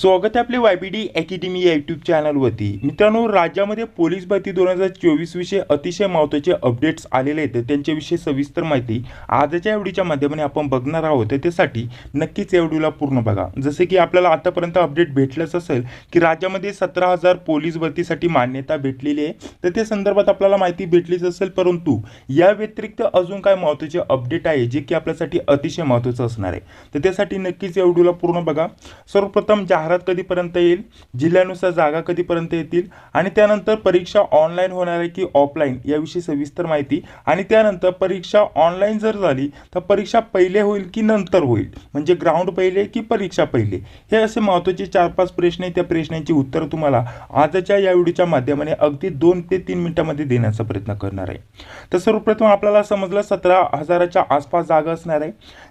स्वागत आहे आपले वाय बी डी अकॅडमी या यूट्यूब चॅनलवरती मित्रांनो राज्यामध्ये पोलीस भरती दोन हजार चोवीस विषयी अतिशय महत्त्वाचे अपडेट्स आलेले आहेत. त्यांच्याविषयी सविस्तर माहिती आजच्या एवढीच्या माध्यमाने आपण बघणार आहोत. तर त्यासाठी नक्कीच या व्हिडिओला पूर्ण बघा. जसे की आपल्याला आतापर्यंत अपडेट भेटलंच असेल की राज्यामध्ये सतरा हजार पोलीस भरतीसाठी मान्यता भेटलेली आहे. तर त्या संदर्भात आपल्याला माहिती भेटलीच असेल परंतु या व्यतिरिक्त अजून काय महत्त्वाचे अपडेट आहे जे की आपल्यासाठी अतिशय महत्त्वाचं असणार आहे. तर त्यासाठी नक्कीच या व्हिडिओला पूर्ण बघा. सर्वप्रथम जाहिरात कधीपर्यंत येईल? जिल्ह्यानुसार जागा कधीपर्यंत येतील? आणि त्यानंतर परीक्षा ऑनलाईन होणार आहे की ऑफलाईन याविषयी सविस्तर माहिती. आणि त्यानंतर परीक्षा ऑनलाईन जर झाली तर परीक्षा पहिले होईल की नंतर होईल? म्हणजे ग्राउंड पहिले की परीक्षा पहिले? हे असे महत्त्वाचे चार पाच प्रश्न आहेत. त्या प्रश्नांची उत्तरं तुम्हाला आजच्या या व्हिडिओच्या माध्यमाने अगदी दोन ते तीन मिनिटांमध्ये देण्याचा प्रयत्न करणार आहे. तर सर्वप्रथम आपल्याला समजलं सतरा हजाराच्या आसपास जागा असणार आहे.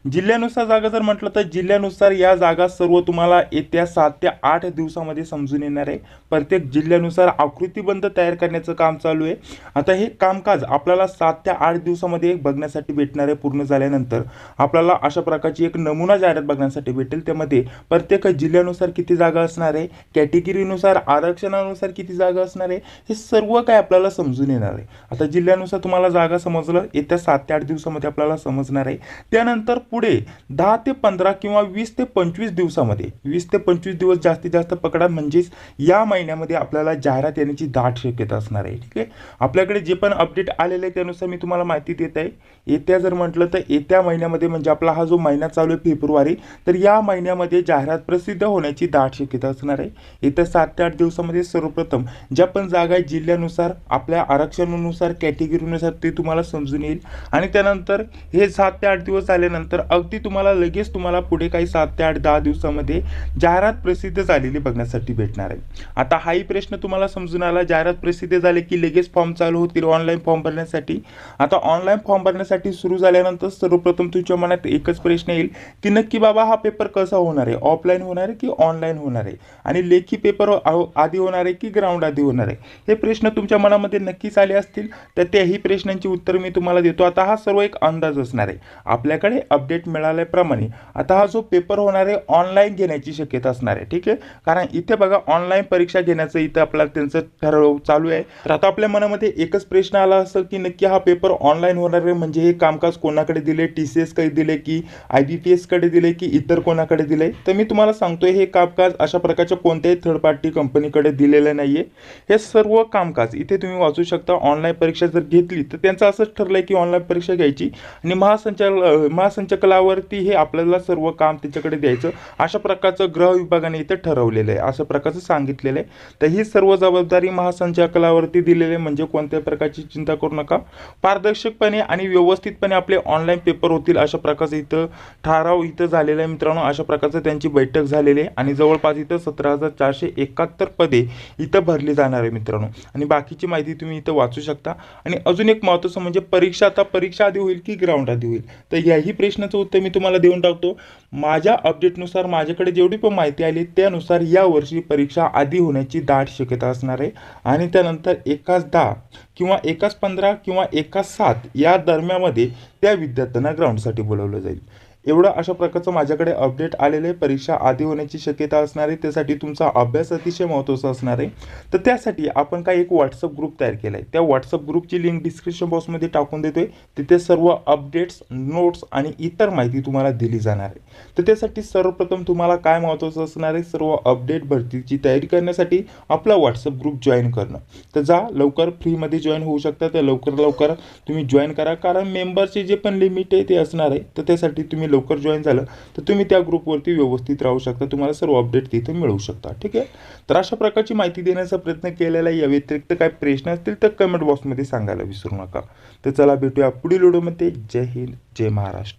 जिल्ह्यानुसार जागा जर म्हटलं तर जिल्ह्यानुसार या जागा सर्व तुम्हाला येत्या सात सात ते आठ दिवसामध्ये समजून येणार आहे. प्रत्येक जिल्ह्यानुसार आकृतीबंध तयार करण्याचं काम चालू आहे. आता हे कामकाज आपल्याला सात ते आठ दिवसामध्ये बघण्यासाठी भेटणार आहे पूर्ण झाल्यानंतर. आपल्याला अशा प्रकारची एक नमुना जाहिरात बघण्यासाठी भेटेल. त्यामध्ये प्रत्येक जिल्ह्यानुसार किती जागा असणार आहे कॅटेगरीनुसार आरक्षणानुसार किती जागा असणार आहे हे सर्व काय आपल्याला समजून येणार आहे. आता जिल्ह्यानुसार तुम्हाला जागा समजलं येत्या सात ते आठ दिवसामध्ये आपल्याला समजणार आहे. त्यानंतर पुढे दहा ते पंधरा किंवा वीस ते पंचवीस दिवसामध्ये वीस ते पंचवीस दिवस जास्तीत जास्त पकडा म्हणजेच या महिन्यामध्ये आपल्याला जाहिरात येण्याची दाट शक्यता असणार आहे ठीक आहे? आपल्याकडे जे पण अपडेट आलेले आहे त्यानुसार मी तुम्हाला माहिती देत आहे. येत्या जर म्हटलं तर येत्या महिन्यामध्ये म्हणजे आपला हा जो महिना चालू आहे फेब्रुवारी तर या महिन्यामध्ये जाहिरात प्रसिद्ध होण्याची दाट शक्यता असणार आहे. येत्या सात ते आठ दिवसामध्ये सर्वप्रथम ज्या पण जागा आहे जिल्ह्यानुसार आपल्या आरक्षणानुसार कॅटेगरीनुसार ते तुम्हाला समजून येईल. आणि त्यानंतर हे सात ते आठ दिवस आल्यानंतर अगदी तुम्हाला लगेच तुम्हाला पुढे काही सात ते आठ दहा दिवसामध्ये जाहिरात प्रसिद्ध झालेली बघण्यासाठी भेटणार आहे. आता हाही प्रश्न तुम्हाला समजून आला जाहिरात प्रसिद्ध झाले की लगेच फॉर्म चालू होतील ऑनलाईन फॉर्म भरण्यासाठी? आता ऑनलाईन फॉर्म भरण्यासाठी सुरू झाल्यानंतर सर्वप्रथम तुमच्या मनात एकच प्रश्न येईल की नक्की बाबा हा पेपर कसा होणार आहे? ऑफलाईन होणार आहे की ऑनलाईन होणार आहे? आणि लेखी पेपर आधी होणार आहे की ग्राउंड आधी होणार आहे? हे प्रश्न तुमच्या मनामध्ये नक्कीच आले असतील तर त्याही प्रश्नांची उत्तर मी तुम्हाला देतो. आता हा सर्व एक अंदाज असणार आहे. आपल्याकडे अपडेट मिळाल्याप्रमाणे आता हा जो पेपर होणार आहे ऑनलाईन घेण्याची शक्यता असणार आहे ठीक आहे? कारण इथे बघा ऑनलाईन परीक्षा घेण्याचं इथं आपल्याला त्यांचं ठरव चालू आहे. तर आता आपल्या मनामध्ये एकच प्रश्न आला असेल की नक्की हा पेपर ऑनलाईन होणार आहे? म्हणजे हे कामकाज कोणाकडे दिले टी सी एसकडे दिले की आय बी पी एसकडे दिले की इतर कोणाकडे दिले तर मी तुम्हाला सांगतोय हे कामकाज अशा प्रकारच्या कोणत्याही थर्ड पार्टी कंपनीकडे दिलेलं नाही आहे हे सर्व कामकाज इथे तुम्ही वाचू शकता. ऑनलाईन परीक्षा जर घेतली तर त्यांचं असंच ठरलं आहे की ऑनलाईन परीक्षा घ्यायची आणि महासंचाल महासंचालकावरती हे आपल्याला सर्व काम त्याच्याकडे द्यायचं. अशा प्रकारचं ग्रह विभाग विभागाने इथं ठरवलेलं आहे. अशा प्रकारचं सांगितलेलं आहे. तर ही सर्व जबाबदारी महासंचालकावरती दिलेली आहे. म्हणजे कोणत्याही प्रकारची चिंता करू नका. पारदर्शकपणे आणि व्यवस्थितपणे आपले ऑनलाईन पेपर होतील अशा प्रकारचं इथं ठराव इथं झालेला आहे मित्रांनो. अशा प्रकारचं त्यांची बैठक झालेली आहे. आणि जवळपास इथं सतरा हजार चारशे एकाहत्तर पदे इथं भरली जाणार आहे मित्रांनो. आणि बाकीची माहिती तुम्ही इथं वाचू शकता. आणि अजून एक महत्त्वाचं म्हणजे परीक्षा आता परीक्षा आधी होईल की ग्राउंड आधी होईल? तर याही प्रश्नाचं उत्तर मी तुम्हाला देऊन टाकतो. माझ्या अपडेटनुसार माझ्याकडे जेवढी पण माहिती आहे मिळाली त्यानुसार यावर्षी परीक्षा आधी होण्याची दाट शक्यता असणार आहे. आणि त्यानंतर एकाच दहा किंवा एकाच पंधरा किंवा एकाच सात या दरम्यामध्ये त्या विद्यार्थ्यांना ग्राउंडसाठी बोलवलं जाईल. एवढं अशा प्रकारचं माझ्याकडे अपडेट आलेलं आहे. परीक्षा आधी होण्याची शक्यता असणार आहे. त्यासाठी तुमचा अभ्यास अतिशय महत्त्वाचा असणार आहे. तर त्यासाठी आपण काय एक व्हॉट्सअप ग्रुप तयार केला आहे. त्या व्हॉट्सअप ग्रुपची लिंक डिस्क्रिप्शन बॉक्समध्ये टाकून देतोय. तिथे सर्व अपडेट्स नोट्स आणि इतर माहिती तुम्हाला दिली जाणार आहे. तर त्यासाठी सर्वप्रथम तुम्हाला काय महत्त्वाचं असणार आहे? सर्व अपडेट भरतीची तयारी करण्यासाठी आपला व्हॉट्सअप ग्रुप जॉईन करणं. तर जा लवकर फ्रीमध्ये जॉईन होऊ शकता. तर लवकर लवकर तुम्ही जॉईन करा. कारण मेंबरचे जे पण लिमिट आहे ते असणार आहे. तर त्यासाठी तुम्ही तुम्ही लवकर जॉईन झालं तर तुम्ही त्या ग्रुपवरती व्यवस्थित राहू शकता. तुम्हाला सर्व अपडेट तिथे मिळू शकता ठीक आहे? तर अशा प्रकारची माहिती देण्याचा प्रयत्न केलेला आहे या व्यतिरिक्त काय प्रश्न असतील तर कमेंट बॉक्समध्ये सांगायला विसरू नका. तर चला भेटूया पुढील व्हिडिओमध्ये जय हिंद जय महाराष्ट्र.